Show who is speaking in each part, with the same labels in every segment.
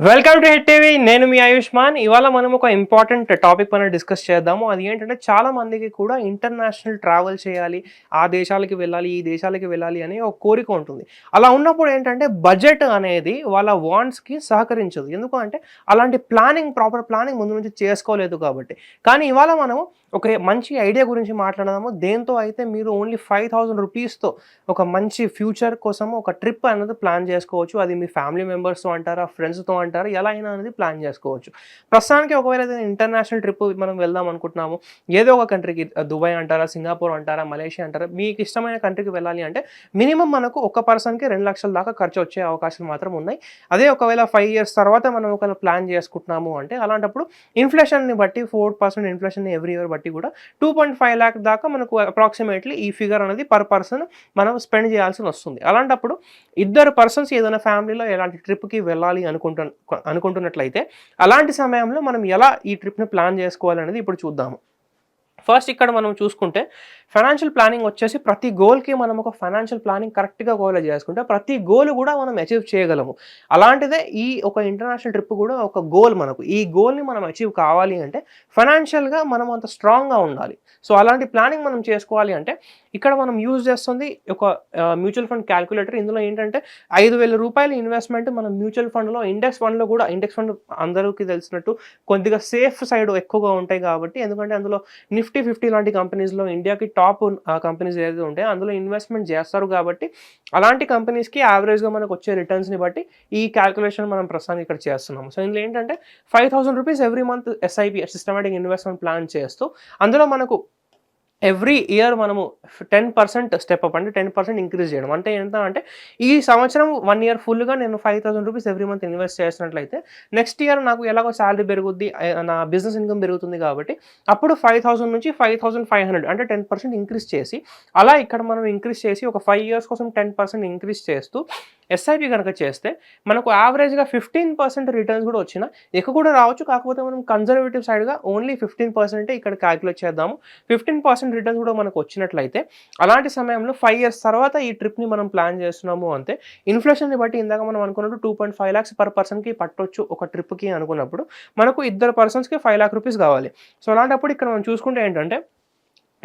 Speaker 1: Welcome to hit TV నేను మీ ఆయుష్మాన్. ఇవాళ మనం ఒక ఇంపార్టెంట్ టాపిక్ పైన డిస్కస్ చేద్దాము. అది ఏంటంటే చాలా మందికి కూడా ఇంటర్నేషనల్ ట్రావెల్ చేయాలి ఆ దేశాలకి వెళ్ళాలి ఈ దేశాలకి వెళ్ళాలి అనే ఒక కోరిక ఉంటుంది. అలా ఉన్నప్పుడు ఏంటంటే బడ్జెట్ అనేది వాళ్ళ వాంట్స్కి సహకరించదు. ఎందుకంటే అలాంటి ప్లానింగ్ ప్రాపర్ ప్లానింగ్ ముందు నుంచి చేసుకోలేదు కాబట్టి. కానీ ఇవాళ మనము ఒక మంచి ఐడియా గురించి మాట్లాడదాము. దేంతో అయితే మీరు ఓన్లీ ఫైవ్ థౌజండ్ రూపీస్తో ఒక మంచి ఫ్యూచర్ కోసం ఒక ట్రిప్ అనేది ప్లాన్ చేసుకోవచ్చు. అది మీ ఫ్యామిలీ మెంబర్స్తో అంటారా ఫ్రెండ్స్తో అంటారు ఎలా అయినా అనేది ప్లాన్ చేసుకోవచ్చు. ప్రస్తుతానికి ఒకవేళ ఇంటర్నేషనల్ ట్రిప్ మనం వెళ్దాం అనుకుంటున్నాము ఏదో ఒక కంట్రీకి దుబాయ్ అంటారా సింగపూర్ అంటారా మలేషియా అంటారా మీకు ఇష్టమైన కంట్రీకి వెళ్ళాలి అంటే మినిమం మనకు ఒక పర్సన్కి రెండు లక్షల దాకా ఖర్చు వచ్చే అవకాశాలు మాత్రం ఉన్నాయి. అదే ఒకవేళ ఫైవ్ ఇయర్స్ తర్వాత మనం ఒకవేళ ప్లాన్ చేసుకుంటున్నాము అంటే అలాంటప్పుడు ఇన్ఫ్లేషన్ని బట్టి four percent inflation every year బట్టి కూడా టూ పాయింట్ ఫైవ్ ల్యాక్ దాకా మనకు అప్రాక్సిమేట్లీ ఈ ఫిగర్ అనేది పర్ పర్సన్ మనం స్పెండ్ చేయాల్సి వస్తుంది. అలాంటప్పుడు ఇద్దరు పర్సన్స్ ఏదైనా ఫ్యామిలీలో ఎలాంటి ట్రిప్కి వెళ్ళాలి అనుకుంటు అనుకుంటున్నట్లయితే అలాంటి సమయంలో మనం ఎలా ఈ ట్రిప్ని ప్లాన్ చేసుకోవాలనేది ఇప్పుడు చూద్దాము. ఫస్ట్ ఇక్కడ మనం చూసుకుంటే ఫైనాన్షియల్ ప్లానింగ్ వచ్చేసి ప్రతి గోల్కి మనం ఒక ఫైనాన్షియల్ ప్లానింగ్ కరెక్ట్గా గోల్ చేసుకుంటే ప్రతి గోల్ కూడా మనం అచీవ్ చేయగలము. అలాంటిదే ఈ ఒక ఇంటర్నేషనల్ ట్రిప్ కూడా ఒక గోల్ మనకు. ఈ గోల్ని మనం అచీవ్ కావాలి అంటే ఫైనాన్షియల్గా మనం అంత స్ట్రాంగ్గా ఉండాలి. సో అలాంటి ప్లానింగ్ మనం చేసుకోవాలి అంటే ఇక్కడ మనం యూజ్ చేస్తుంది ఒక మ్యూచువల్ ఫండ్ క్యాలిక్యులేటర్ ఇందులో ఏంటంటే ఐదు వేల రూపాయల ఇన్వెస్ట్మెంట్ మనం మ్యూచువల్ ఫండ్లో ఇండెక్స్ ఫండ్లో కూడా ఇండెక్స్ ఫండ్ అందరికీ తెలిసినట్టు కొద్దిగా సేఫ్ సైడ్ ఎక్కువగా ఉంటాయి కాబట్టి ఎందుకంటే అందులో నిఫ్టీ ఫిఫ్టీ లాంటి కంపెనీస్లో ఇండియాకి టాప్ టాప్ కంపెనీస్ ఏదైతే ఉంటాయో అందులో ఇన్వెస్ట్మెంట్ చేస్తారు కాబట్టి అలాంటి కంపెనీస్కి యావరేజ్గా మనకు వచ్చే రిటర్న్స్ని బట్టి ఈ క్యాల్కులేషన్ మనం ప్రస్తుతానికి ఇక్కడ చేస్తున్నాము. సో ఇందులో ఏంటంటే five thousand rupees every month SIP systematic investment plan చేస్తూ అందులో మనకు ఎవ్రీ ఇయర్ మనము టెన్ పర్సెంట్ స్టెప్ అప్ అంటే టెన్ పర్సెంట్ ఇంక్రీజ్ చేయడం. అంటే ఎంత అంటే ఈ సంవత్సరం వన్ ఇయర్ ఫుల్గా నేను five thousand rupees every month invest చేసినట్లయితే నెక్స్ట్ ఇయర్ నాకు ఎలాగో శాలరీ పెరుగుద్ది నా బిజినెస్ ఇన్కమ్ పెరుగుతుంది కాబట్టి అప్పుడు ఫైవ్ థౌసండ్ నుంచి ఫైవ్ థౌసండ్ ఫైవ్ హండ్రెడ్ అంటే టెన్ పర్సెంట్ ఇంక్రీజ్ చేసి అలా ఇక్కడ మనం ఇంక్రీజ్ చేసి ఒక ఫైవ్ ఇయర్స్ కోసం టెన్ పర్సెంట్ ఇంక్రీజ్ చేస్తూ ఎస్ఐపి కనుక చేస్తే మనకు యావరేజ్గా ఫిఫ్టీన్ పర్సెంట్ రిటర్న్స్ కూడా వచ్చిన ఎక్కువ కూడా రావచ్చు. కాకపోతే మనం కన్జర్వేటివ్ సైడ్గా ఓన్లీ ఫిఫ్టీన్ పర్సెంటే ఇక్కడ క్యాలిక్యులేట్ చేద్దాము. ఫిఫ్టీన్ పర్సెంట్ రిటర్న్స్ కూడా మనకు వచ్చినట్లయితే అలాంటి సమయంలో ఫైవ్ ఇయర్స్ తర్వాత ఈ ట్రిప్ని మనం ప్లాన్ చేస్తున్నాము అంతే ఇన్ఫ్లేషన్ని బట్టి ఇందాక మనం అనుకున్నట్టు two point five lakhs per పర్సన్కి పట్టొచ్చు ఒక ట్రిప్కి అనుకున్నప్పుడు మనకు ఇద్దరు పర్సన్స్కి ఫైవ్ ల్యాక్ రూపీస్ కావాలి. సో అలాంటప్పుడు ఇక్కడ మనం చూసుకుంటే ఏంటంటే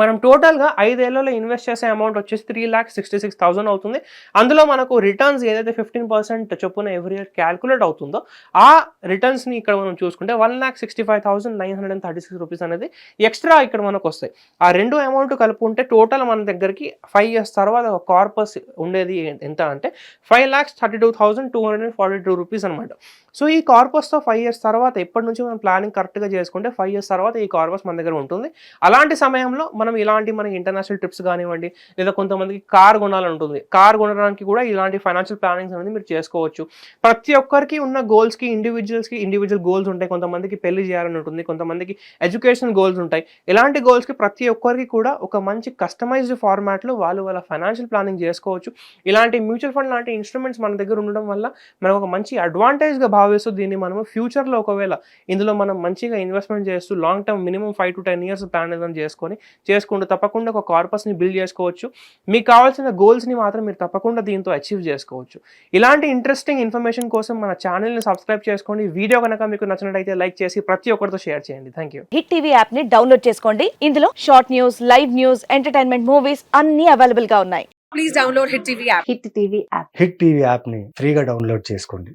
Speaker 1: మనం టోటల్గా ఐదేళ్ళలో ఇన్వెస్ట్ చేసే అమౌంట్ వచ్చేసి three lakh sixty six thousand అవుతుంది. అందులో మనకు రిటర్న్స్ ఏదైతే ఫిఫ్టీన్ పర్సెంట్ చొప్పున ఎవ్రీ ఇయర్ క్యాల్కులేట్ అవుతుందో ఆ రిటర్న్స్ని ఇక్కడ మనం చూసుకుంటే one lakh sixty five thousand nine hundred and thirty six rupees అనేది ఎక్స్ట్రా ఇక్కడ మనకు వస్తాయి. ఆ రెండు అమౌంట్ కలుపుకుంటే టోటల్ మన దగ్గరికి ఫైవ్ ఇయర్స్ తర్వాత ఒక కార్పస్ ఉండేది ఎంత అంటే five lakhs thirty two thousand two hundred and forty two rupees అనమాట సో ఈ కార్పస్తో ఫైవ్ ఇయర్స్ తర్వాత ఎప్పటి నుంచి మనం ప్లానింగ్ కరెక్ట్గా చేసుకుంటే ఫైవ్ ఇయర్స్ తర్వాత ఈ కార్పస్ మన దగ్గర ఉంటుంది. అలాంటి సమయంలో మనం ఇలాంటి మనకి ఇంటర్నేషనల్ ట్రిప్స్ కానివ్వండి లేదా కొంతమందికి కార్ కొనాలని ఉంటుంది. కార్ కొనడానికి కూడా ఇలాంటి ఫైనాన్షియల్ ప్లానింగ్స్ అనేది మీరు చేసుకోవచ్చు. ప్రతి ఒక్కరికి ఉన్న గోల్స్కి ఇండివిజువల్స్కి ఇండివిజువల్ గోల్స్ ఉంటాయి. కొంతమందికి పెళ్ళి చేయాలని ఉంటుంది. కొంతమందికి ఎడ్యుకేషన్ గోల్స్ ఉంటాయి. ఇలాంటి గోల్స్కి ప్రతి ఒక్కరికి కూడా ఒక మంచి కస్టమైజ్డ్ ఫార్మాట్లో వాళ్ళు వాళ్ళ ఫైనాన్షియల్ ప్లానింగ్ చేసుకోవచ్చు. ఇలాంటి మ్యూచువల్ ఫండ్ లాంటి ఇన్స్ట్రుమెంట్స్ మన దగ్గర ఉండడం వల్ల మనకు ఒక మంచి అడ్వాంటేజ్గా భావిస్తూ దీన్ని మనము ఫ్యూచర్లో ఒకవేళ ఇందులో మనం మంచిగా ఇన్వెస్ట్మెంట్ చేస్తూ long term minimum five to ten years plan ఏదైనా చేసుకొని చేసుకుంటూ తప్పకుండా ఒక కార్పస్ని బిల్డ్ చేసుకోవచ్చు. మీకు కావాల్సిన గోల్స్ని మాత్రం మీరు తప్పకుండా దీంతో అచీవ్ చేసుకోవచ్చు. ఇలాంటి ఇంట్రెస్టింగ్ ఇన్ఫర్మేషన్ కోసం మన ఛానల్ని సబ్స్క్రైబ్ చేసుకోండి. వీడియో కనుక మీకు నచ్చినట్టయితే లైక్ చేసి ప్రతి ఒక్కరితో షేర్ చేయండి. Thank you.
Speaker 2: హిట్ టీవీ యాప్ని డౌన్లోడ్ చేసుకోండి. ఇందులో short news live news entertainment movies అన్ని అవైలబుల్గా ఉన్నాయి.
Speaker 3: please download Hit TV app.
Speaker 4: Hit TV app.
Speaker 5: Hit TV యాప్ని ఫ్రీగా డౌన్లోడ్ చేసుకోండి.